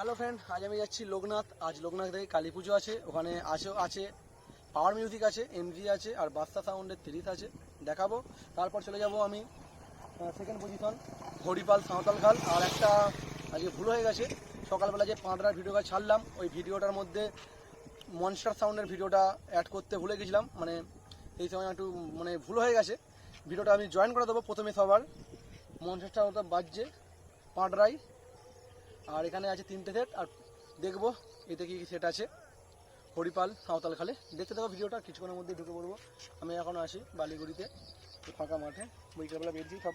Hello friend, আজ আমি যাচ্ছি লোকনাথ। আজ লোকনাথ থেকে কালী পুজো আছে, ওখানে আছে আছে পাওয়ার মিউজিক আছে এমজি আছে, আর বাস্তা সাউন্ডের তিরিশ আছে। দেখাবো। তারপর চলে যাব আমি সেকেন্ড পজিশন হরিপাল সাঁওতাল খাল। আর একটা আজকে ভুল হয়ে গেছে। সকালবেলা যে পাঁদরার ভিডিওটা ছাড়লাম, ওই ভিডিওটার মধ্যে মনস্টার সাউন্ডের ভিডিওটা অ্যাড করতে ভুলে গেছিলাম। মানে এই সময় একটু মানে ভুল হয়ে গেছে। ভিডিওটা আমি জয়েন করে দেবো প্রথমে সবার। মনস্টার ওটা বাজছে পাঁটরাই আর এখানে আছে তিনটে সেট আর দেখব এতে কি সেট আছে। হরিপাল সাঁওতাল খালে। দেখতে থাকো ভিডিওটা, কিছুক্ষণের মধ্যে ঢুকে পড়ব। আমি এখন আসি বালিগুড়িতে ফাঁকা মাঠে। বিকেলবেলা বেরিয়েছি, সব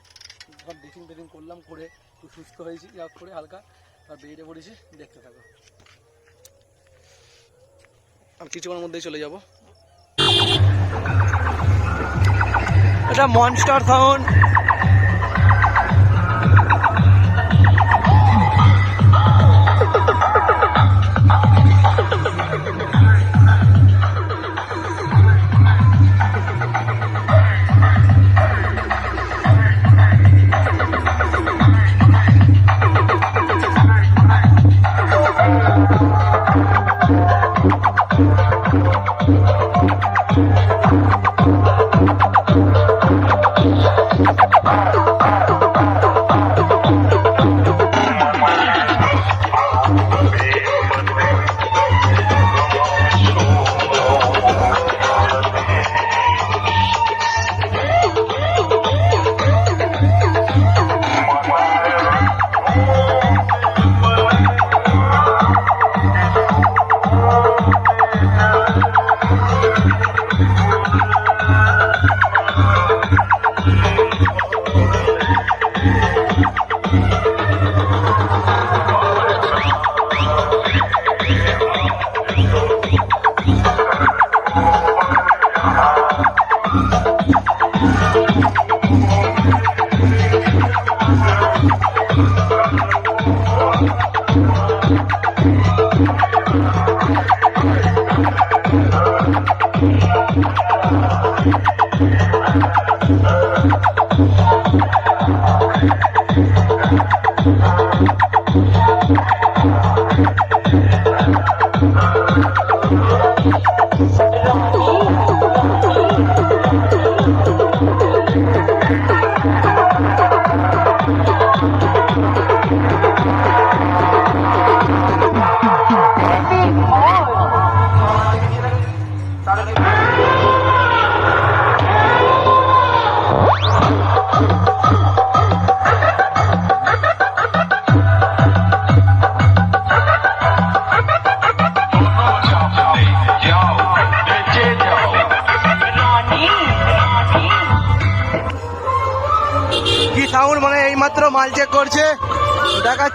সব ড্রেসিং টেসিং করলাম, করে একটু সুস্থ হয়েছি ইয়া করে হালকা। আর বেরিয়ে পড়েছি, দেখতে থাকো। আমি কিছুক্ষণের মধ্যেই চলে যাব। এটা মনস্টার সাউন্ড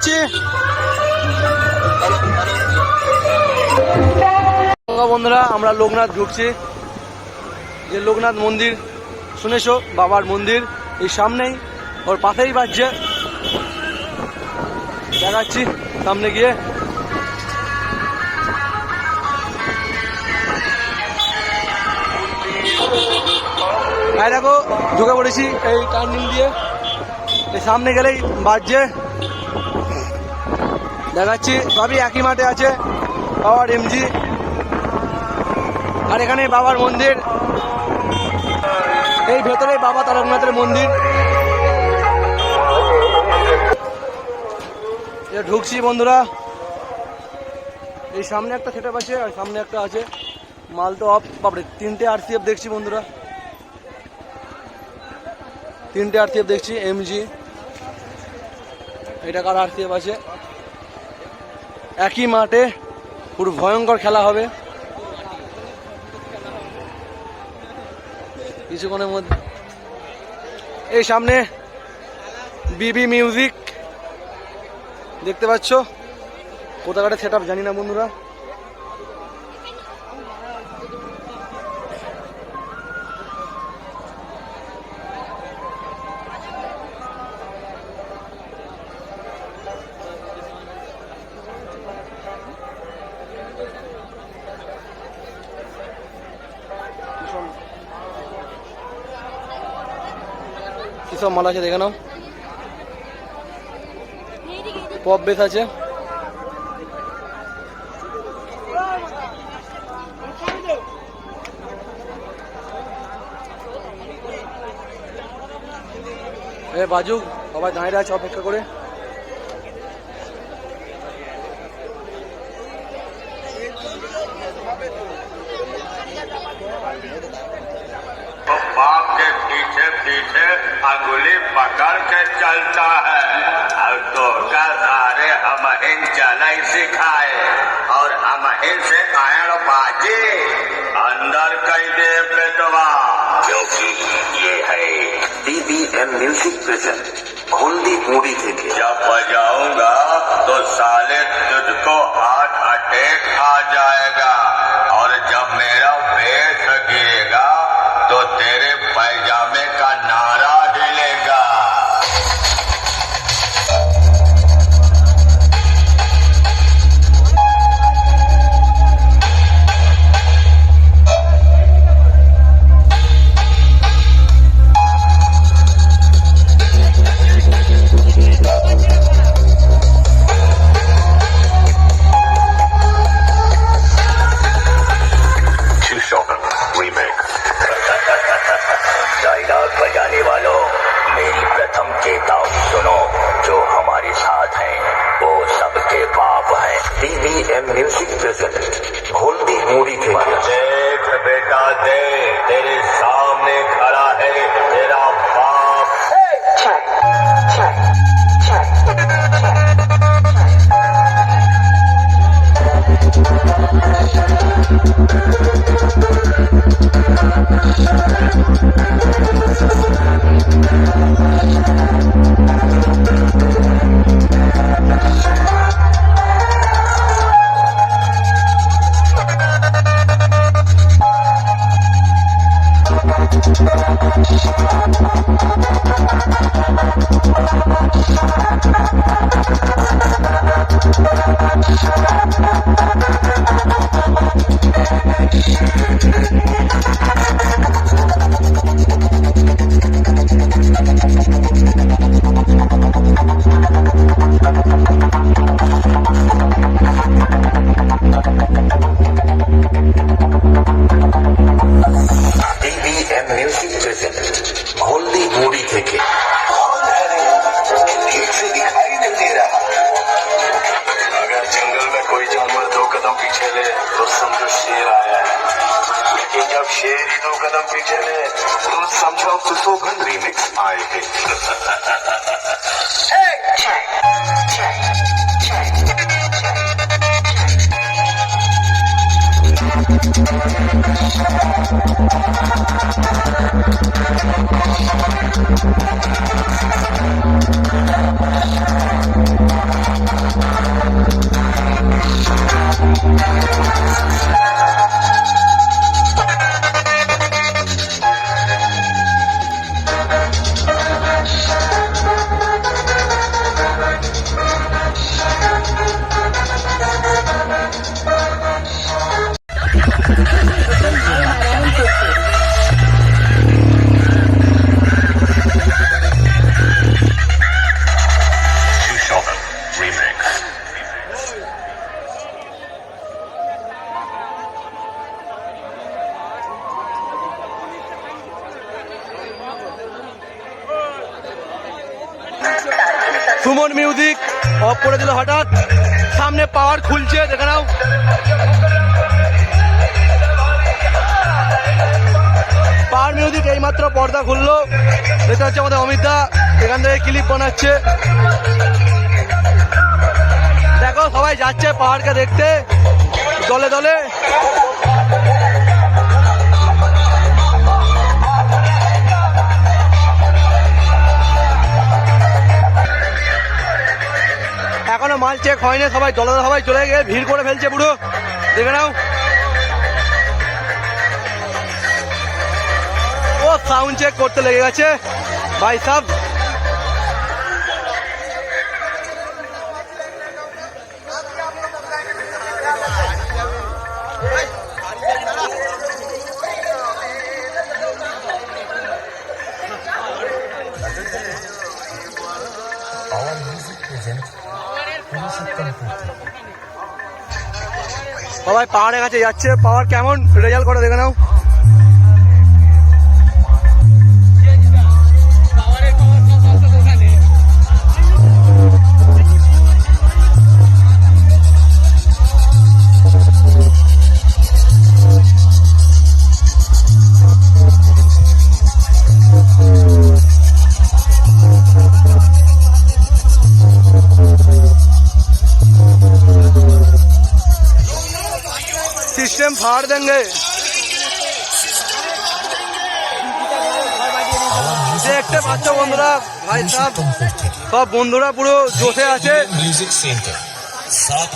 দেখাচ্ছি বন্ধুরা, আমরা লোকনাথ ঢুকছি। যে লোকনাথ মন্দির, শুনেছো? বাবার মন্দির, এই সামনেই, ওর পাশেই বাজছে। দেখাচ্ছি, সামনে গিয়ে। এই দেখো, ঢুকে পড়েছি এই টার্নিং দিয়ে। এই সামনে গেলেই বাজছে। দেখাচ্ছি, সবই একই মাঠে আছে, বাবার এমজি আর এখানে বাবার মন্দির। এই ভেতরে বাবা তারকনাথের মন্দির। ঢুকছি বন্ধুরা। এই সামনে একটা সেট আছে, আর সামনে একটা আছে। মাল তো অফ বাপরে, তিনটে আর আরসিএফ দেখছি বন্ধুরা। তিনটে আরসিএফ দেখছি এমজি এটা কার আরসিএফ আছে? একই মাঠে পুরো ভয়ঙ্কর খেলা হবে। কিছুক্ষণের মধ্যে এই সামনে বিবি মিউজিক দেখতে পাচ্ছ? কোথাকাটা সেট জানি না বন্ধুরা। মাল আছে দেখে নাও। পপ বেস আছে। বাজুক বাজু সবাই দাঁড়িয়ে আছে অপেক্ষা করে। अंगुली पकड़ के चलता है। और तो का सारे हम हिन चलाई सिखाए और हम हिन से आयण बाजी अंदर कई दे बेटवा क्योंकि ये है बीबीएम म्यूज़िक प्रेजेंट हल्दी मूडी থেকে जब बजाऊँगा तो साले तुझको পর্দা খুললো। দেখতে হচ্ছে আমাদের অমিতদা এখান থেকে ক্লিপ বানাচ্ছে। দেখো, সবাই যাচ্ছে পাহাড়কে দেখতে। দলে দলে। এখনও মাল চেক হয়নি, সবাই দলে সবাই চলে গিয়ে ভিড় করে ফেলছে পুরো। দেখে নাও। সাউন্ড চেক করতে লেগে গেছে। ভাই সাহ সবাই পাহাড়ের কাছে যাচ্ছে। পাওয়ার কেমন? রেজাল্ট করে দেখে নাও। सिस्टम फाड़ देंगे দেখতে পাচ্ছ বন্ধুরা ভাই সাহেব সব বন্ধুরা পুরো জোশে আছে म्यूजिक सेंटर सात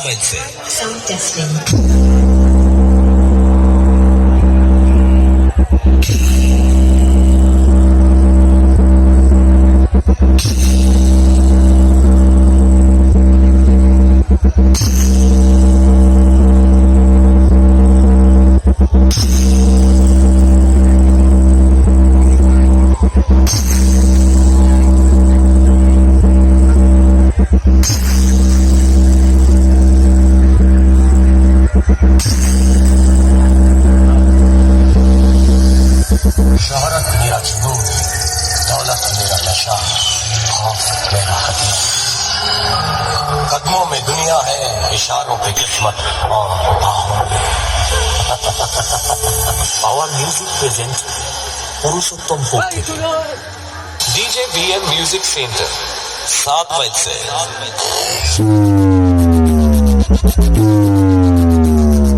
পাওয়ার মিউজিক প্রেজেন্ট পুরুষোত্তম ভক্তি ডিজে বিএম মিউজিক সেন্টার সাত বাইসে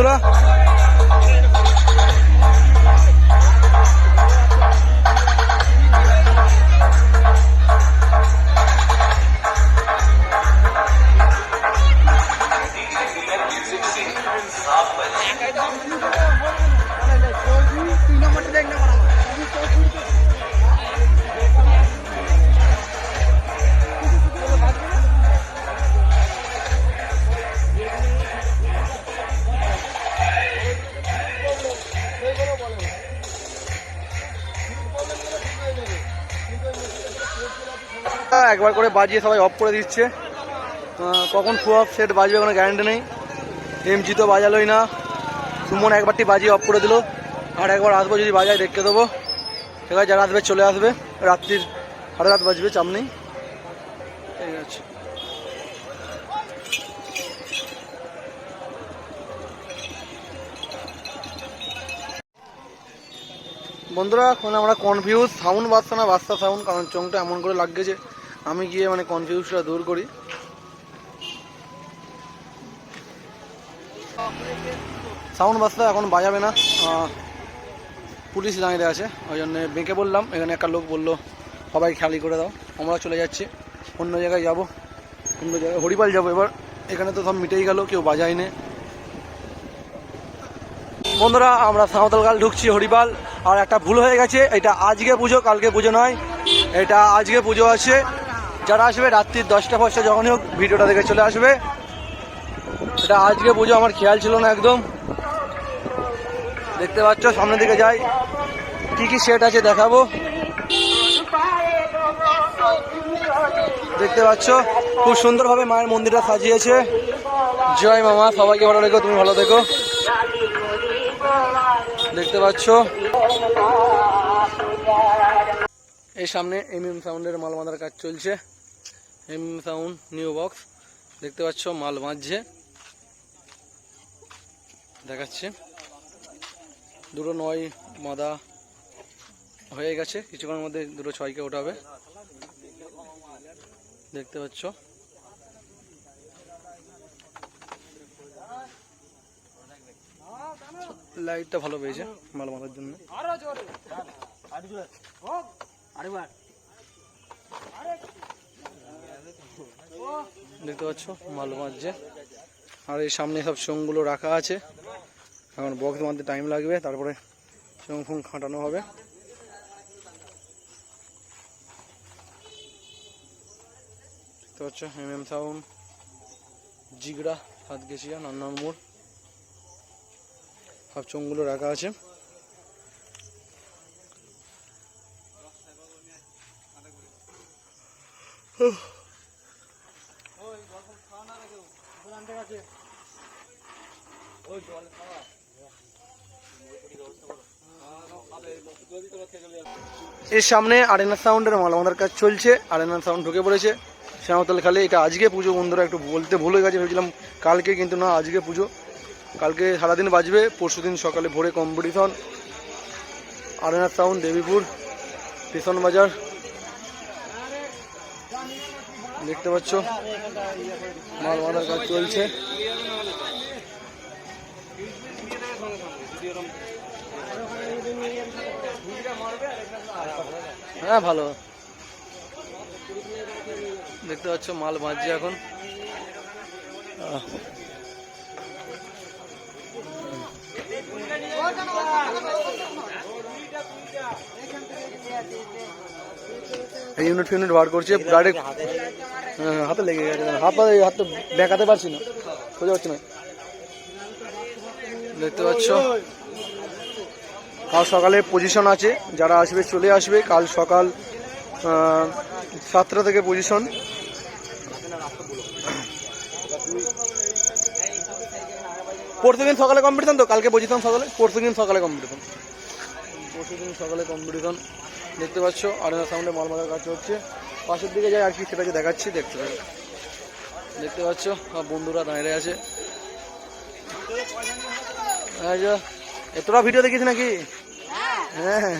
করে দেখি বন্ধুরা একবার করে বাজিয়ে সবাই অফ করে দিচ্ছে। কখন ফু অফ সেট বাজবে কোনো গ্যারান্টি নেই। এমজি তো বাজালোই না। সুমন একবারটি বাজিয়ে অফ করে দিল। আর একবার আসব যদি বাজায় দেখতে দেবো। ঠিক আছে, যারা আসবে চলে আসবে। রাত্রির সাড়ে রাত বাজবে, চাপ নেই। ঠিক আছে। বন্ধুরা, এখন আমরা কনফিউজ সাউন্ড বাজছে না বাচ্চা সাউন্ড কারণ চোংটা এমন করে লাগছে আমি গিয়ে মানে কনফিউজটা দূর করি। সাউন্ড বাজতে এখন বাজাবে না। পুলিশ দাঁড়িয়ে আছে, ওই জন্য বেঁকে বললাম। এখানে একটা লোক বলল, সবাই খালি করে দাও, আমরা চলে যাচ্ছি। অন্য জায়গায় যাব। অন্য জায়গায়, হরিপাল যাব এবার। এখানে তো সব মিটেই গেল, কেউ বাজায়নি। বন্ধুরা, আমরা সাঁওতালকাল ঢুকছি হরিপাল, আর একটা ভুল হয়ে গেছে। এটা আজকে পুজো, কালকে পুজো নয়। এটা আজকে পুজো আছে। যারা আসবে রাত্রির দশটা ফসটা যখনই হোক, ভিডিওটা দেখে চলে আসবে। এটা আজকে পুজো, আমার খেয়াল ছিল না একদম। দেখতে পাচ্ছ, সামনের দিকে যাই। কি কি সেট আছে দেখাবো। দেখতে পাচ্ছ, খুব সুন্দরভাবে মায়ের মন্দিরটা সাজিয়েছে। জয় মামা, সবাইকে ভালো রেখো তুমি ভালো দেখো দেখতে পাচ্ছ। এই সামনে এম এম সাউন্ডের মাল বাঁধার কাজ চলছে। এম সাউন্ড নিউ বক্স দেখতে পাচ্ছ, মাল বাঁধছে। দেখাচ্ছে। দুটো নয় মাদা হয়ে গেছে। কিছুক্ষণের মধ্যে দুটো ছয়কে ওঠাবে। দেখতে পাচ্ছ। লাইটটা ভালো পেয়েছে মাল মারার জন্য। দেখতে পাচ্ছ, মাল মারছে আর এই সামনে সব চোঙগুলো রাখা আছে। এখন বক্স মারতে টাইম লাগবে, তারপরে চোঙ ফোং খাটানো হবে। দেখতে পাচ্ছ এম এম সাউন্ড জিগড়া হাত গেছিয়া নান্নার মোড় সব চোঙগুলো রাখা আছে। এর সামনে আরেনা সাউন্ডের মাল আমাদের কাজ চলছে। আরেনা সাউন্ড ঢুকে পড়েছে। শ্যামতল খালে এটা আজকে পুজো, বন্ধুরা, একটু বলতে ভুলে গেছে, ভেবেছিলাম কালকে, কিন্তু না, আজকে পুজো। কালকে সারাদিন বাজবে, পরশু দিন সকালে ভোরে competition arena sound Debipur station বাজার দেখতে পাচ্ছ, মাল বাঁধার কাজ চলছে। হ্যাঁ ভালো। দেখতে পাচ্ছ, মাল বাঁধছে এখন। ইউনিট ফিউনিট বার করছে ডাইরেক্ট হ্যাঁ হাতে লেগে গেছে। হাত হাত তো দেখাতে পারছি না। সোজা হচ্ছে না। দেখতে পাচ্ছ। কাল সকালে পজিশন আছে। যারা আসবে, চলে আসবে। কাল সকাল সাতটা থেকে পজিশন পরশু দিন সকালে কম্পিটিশন তো? কালকে পজিশন সকালে? পরশু দিন সকালে কম্পিটিশন পরশু দিন সকালে কম্পিটিশন দেখতে পাচ্ছ আরেনা সামনে মাল মারার কাজ হচ্ছে পাশের দিকে যাই, আর কি সেটাকে দেখাচ্ছি, দেখতে পাবে দেখতে পাচ্ছ বন্ধুরা দাঁড়িয়ে আছে। তোরা ভিডিও দেখিস নাকি? হ্যাঁ।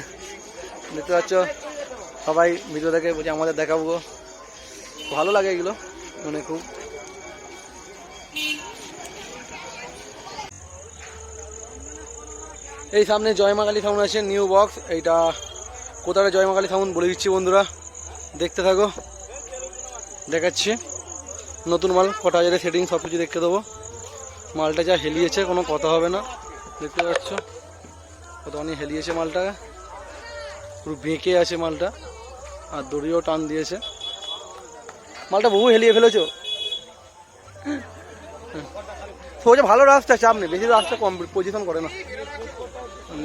দেখতে পাচ্ছ, সবাই ভিডিও দেখে বলছি আমাদের দেখাবো। ভালো লাগে এগুলো মানে খুব। এই সামনে জয়মাকালী সাউন্ড আছে নিউ বক্স এইটা কোথায় জয়মাকালী সাউন্ড বলে দিচ্ছি বন্ধুরা। দেখতে থাকো। দেখাচ্ছি। নতুন মাল, কটা হাজারে সেটিং সব কিছু দেখতে দেবো। মালটা যা হেলিয়েছে, কোনো কথা হবে না। দেখতে পাচ্ছ? কত অনেক হেলিয়েছে মালটা। পুরো বেঁকে আছে মালটা। আর দড়িও টান দিয়েছে। মালটা বহু হেলিয়ে ফেলেছো? সোজা ভালো রাস্তা, চাপ নেই। বেশি রাস্তা কম পজিশন করে না।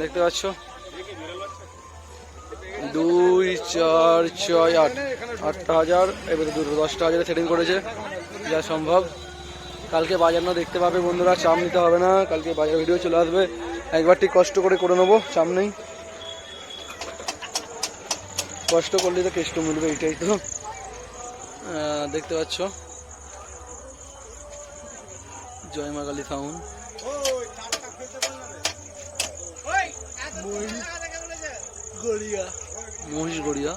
দেখতে পাচ্ছ? দুই, চার, ছয়, আট। আটটা হাজার, এবারে দুটো দশটা হাজারে সেটিং করেছে। যা সম্ভব। কালকে বাজার না দেখতে পাবে বন্ধুরা, চাপ নিতে হবে না। কালকে বাজার ভিডিও চলে আসবে। একবার ঠিক কষ্ট করে করে নেব, চাপ নেই। কষ্ট করলে তো কেষ্ট মিলবে, এটাই তো। দেখতে পাচ্ছ? জয় মা কালী সাউন্ড মহিষ গড়িয়া।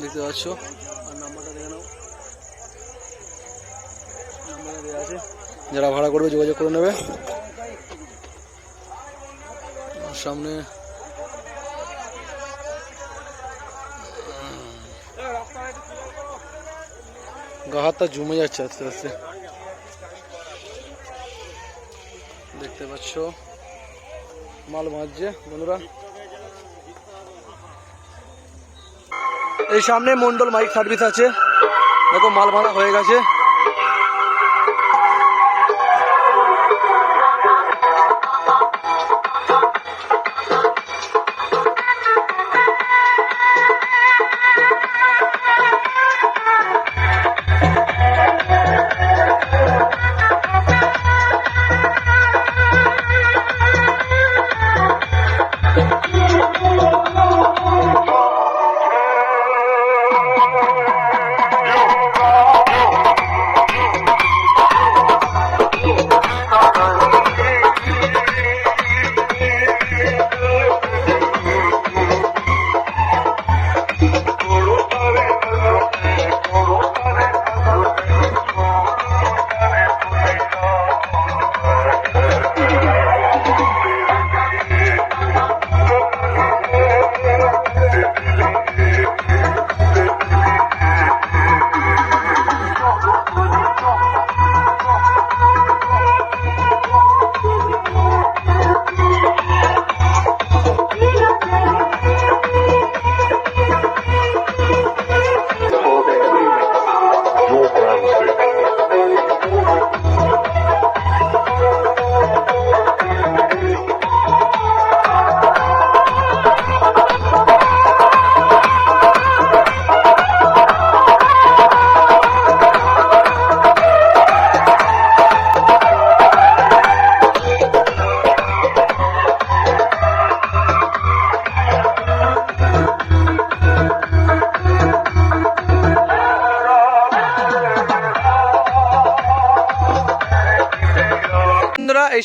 দেখতে পাচ্ছ আর নাম্বারটা দেখে নাও নাম্বারটা দেওয়া আছে যারা ভাড়া করবে, যোগাযোগ করে নেবে। সামনে গা হাতটা জমে যাচ্ছে আস্তে আস্তে। দেখতে পাচ্ছ, মাল ভাজছে বন্ধুরা। এই সামনে মন্ডল মাইক সার্ভিস আছে। দেখো, মাল ভাড়া হয়ে গেছে।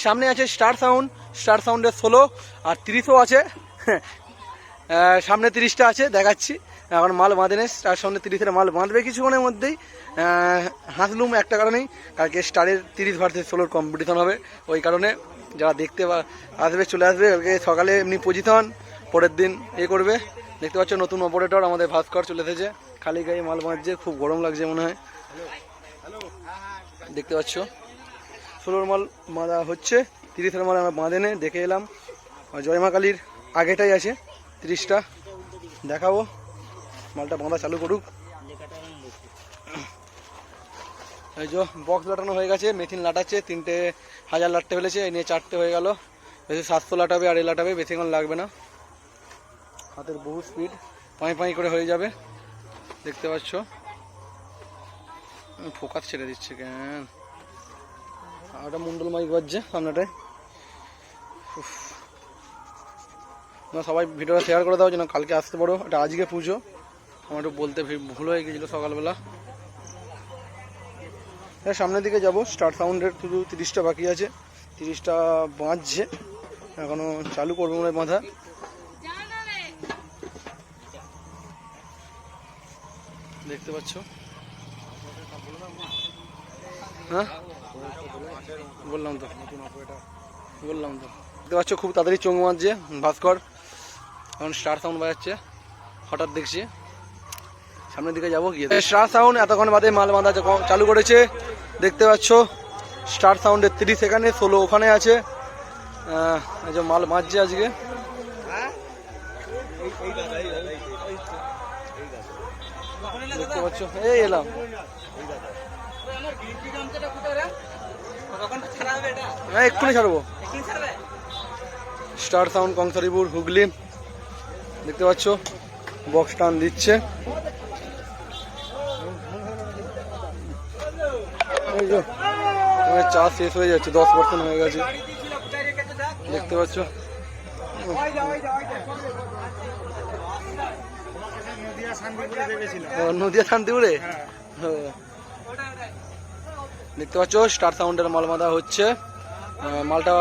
সামনে আছে স্টার সাউন্ড স্টার সাউন্ডের ষোলো আর তিরিশও আছে। সামনে তিরিশটা আছে, দেখাচ্ছি। এখন মাল বাঁধে নেই স্টার সাউন্ডের তিরিশের মাল বাঁধবে কিছুক্ষণের মধ্যেই। হাসলুম একটা কারণেই, কালকে স্টারের তিরিশ ভার্সেস ষোলোর কম্পিটিশন হবে। ওই কারণে যারা দেখতে আসবে, চলে আসবে, কালকে সকালে এমনি পজিশন পরের দিন এ করবে। দেখতে পাচ্ছ নতুন অপারেটর আমাদের ভাস্কর চলে এসেছে। খালি গায়ে মাল বাঁধছে, খুব গরম লাগছে মনে হয়। দেখতে পাচ্ছ। ষোলোর মাল বাঁধা হচ্ছে, তিরিশের মাল আমরা বাঁধে নে, দেখে এলাম। জয়মা কালীর আগেটাই আছে, তিরিশটা। দেখাবো। মালটা বাঁধা চালু করুক। এই যে বক্স লাটানো হয়ে গেছে মেথিন লাটাচ্ছে, তিনটে হাজার লাটতে ফেলেছে, এই নিয়ে চারটে হয়ে গেল। বেশি সাতশো লাটাবে আর এ লাটাবে বেশিক্ষণ লাগবে না। হাতের বহু স্পিড পাঁই পাঁই করে হয়ে যাবে। দেখতে পাচ্ছ? ফোকাস ছেড়ে দিচ্ছে কেন? আর মন্ডল মাইক বাজছে সামনেটায়। না, সবাই ভিডিওটা শেয়ার করে দাও যেন কালকে আসতে পারো। এটা আজকে পুজো। আমার একটু বলতে ভুল হয়ে গেছিল সকালবেলা। হ্যাঁ সামনের দিকে যাব। স্টার সাউন্ডের শুধু তিরিশটা বাকি আছে। তিরিশটা বাঁধছে এখনও চালু করব মনে বাঁধা। দেখতে পাচ্ছ? হ্যাঁ? বললাম তো। বললাম তো। দেখতে পাচ্ছ, খুব তাড়াতাড়ি চোখ মারছে ভাস্কর। এখন স্টার সাউন্ড বাজাচ্ছে। হঠাৎ দেখছি। সামনের দিকে যাব, গিয়ে স্টার সাউন্ড এতক্ষণ বাদে মাল বাঁধা চালু করেছে। দেখতে পাচ্ছ স্টার সাউন্ডের তিরিশ এখানে ষোলো ওখানে আছে। যে মাল বাঁধছে আজকে। দেখতে পাচ্ছ, এই এলাম। হ্যাঁ এক্ষুনি ছাড়বো। Star sound Kansaripur Hooghly. দেখতে পাচ্ছ বক্স টান দিচ্ছে। চা শেষ হয়ে যাচ্ছে দশ পার্সেন্ট হয়ে গেছে। দেখতে পাচ্ছ? নদিয়া শান্তিপুরে। দেখতে পাচ্ছ স্টার সাউন্ডের মাল বাঁধা হচ্ছে মালটা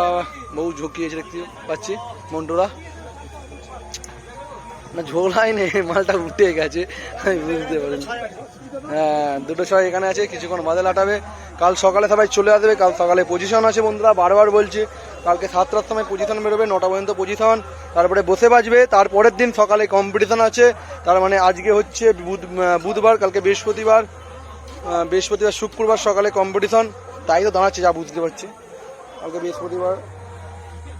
বহু ঝুঁকিয়েছে দেখতে পাচ্ছি, মন্টুরা। না ঝোলাই নেই মালটা উঠে গেছে, আমি বুঝতে পারিনি। হ্যাঁ দুটো ছয় এখানে আছে, কিছুক্ষণ বাদে লাটাবে। কাল সকালে সবাই চলে আসবে, কাল সকালে পজিশন আছে বন্ধুরা, বারবার বলছি। কালকে সাতটার সময় পজিশন বেরোবে, নটা পর্যন্ত পজিশন তারপরে বসে বাজবে, তারপরের দিন সকালে কম্পিটিশন আছে। তার মানে আজকে হচ্ছে বুধ বুধবার, কালকে বৃহস্পতিবার। বৃহস্পতিবার, শুক্রবার সকালে কম্পিটিশন তাই তো দাঁড়াচ্ছে, যা বুঝতে পারছি। কালকে বৃহস্পতিবার,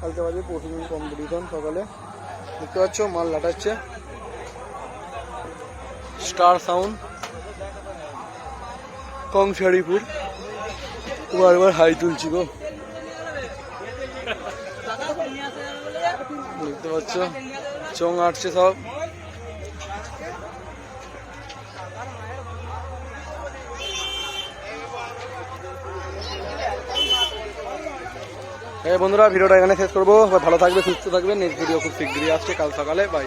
কালকে বাজে পরশু কম্পিটিশন সকালে। দেখতে পাচ্ছ, মাল লাটাচ্ছে। স্টার সাউন্ড কংসারিপুর বারবার হাই তুলছি গো। দেখতে পাচ্ছ, চং আটছে সব। বন্ধুরা, ভিডিওটা এখানে শেষ করব। ভালো থাকবে, সুস্থ থাকবে। নেক্সট ভিডিও খুব শীঘ্রই আসছে। কাল সকালে বাই